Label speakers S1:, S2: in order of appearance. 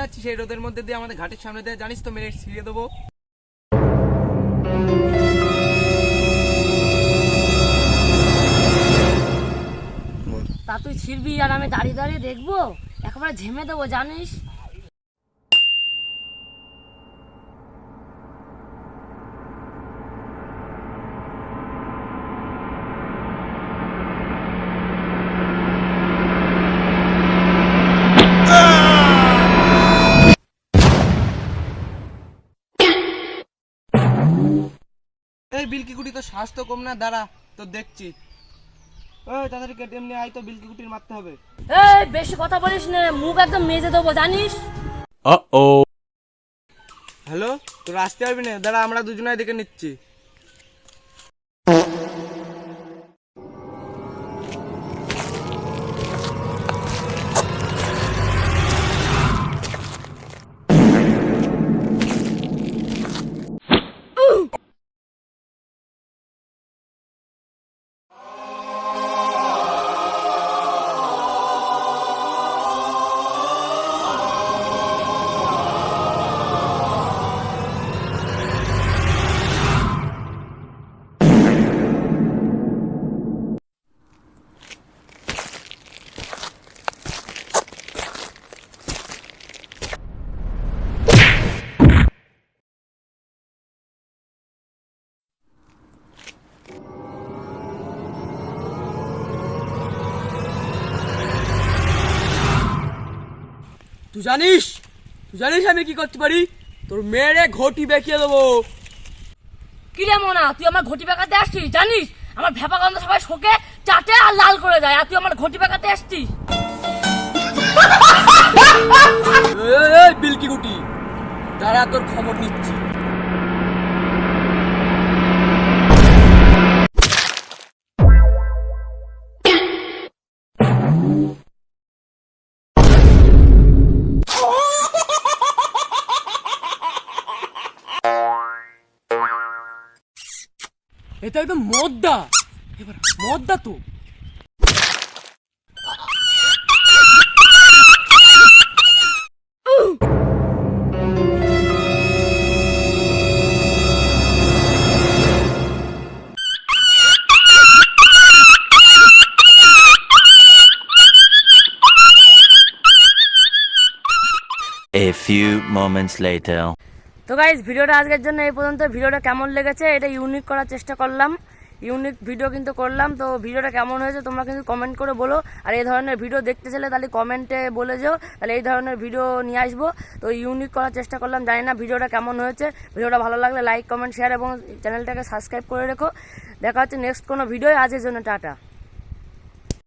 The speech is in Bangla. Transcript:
S1: এই রোদের মধ্যে দিয়ে আমাদের ঘাটের সামনে দিয়ে জানিস তো মেরে ছিঁড়ে দেবো।
S2: তা তুই ছিড়বি আর আমি দাঁড়িয়ে দাঁড়িয়ে দেখব একেবারে ঝেমে দেবো জানিস?
S1: এই বিলকি কুটি তো স্বাস্থ্য কম না দাঁড়া তো দেখছি। ওই তাড়াতাড়ি কেটিএম নিয়ে আয় তো বিলকি কুটির মারতে হবে।
S2: এই বেশি কথা বলিস না মুখ একদম মেজে দেবো জানিস?
S1: হ্যালো তোর আসতে পারবি না? দাঁড়া আমরা দুজনে দেখে নিচ্ছি।
S3: তুই জানিস? তুই জানিস আমি কি করতে পারি? তোর মেয়েরে ঘটি বেঁকিয়ে দেবো।
S2: কি রে মোনা তুই আমার ঘটি বেঁকাতে আসছিস? জানিস? আমার ভেপা গন্ধ সবাই শোকে চাটে আর লাল করে যায় আর তুই আমার ঘটি বেঁকাতে আসছিস?
S3: বিলকি গুটি তারা তোর খবর নিচ্ছি। এটা একদম মদ্দা এবার মদ্দা তো
S4: A few moments later.
S2: তো গাইজ ভিডিওটা আজকের জন্য এই পর্যন্ত। ভিডিওটা কেমন লেগেছে এটা ইউনিক করার চেষ্টা করলাম। ইউনিক ভিডিও কিন্তু করলাম। তো ভিডিওটা কেমন হয়েছে তোমরা কিন্তু কমেন্ট করে বলো। আর এই ধরনের ভিডিও দেখতে চাইলে তাহলে কমেন্টে বলে যেও। তাহলে এই ধরনের ভিডিও নিয়ে আসব। তো ইউনিক করার চেষ্টা করলাম। জানি না ভিডিওটা কেমন হয়েছে। ভিডিওটা ভালো লাগলে লাইক কমেন্ট শেয়ার এবং চ্যানেলটাকে সাবস্ক্রাইব করে রেখো। দেখা হচ্ছে নেক্সট কোনো ভিডিও আজের জন্য টাটা।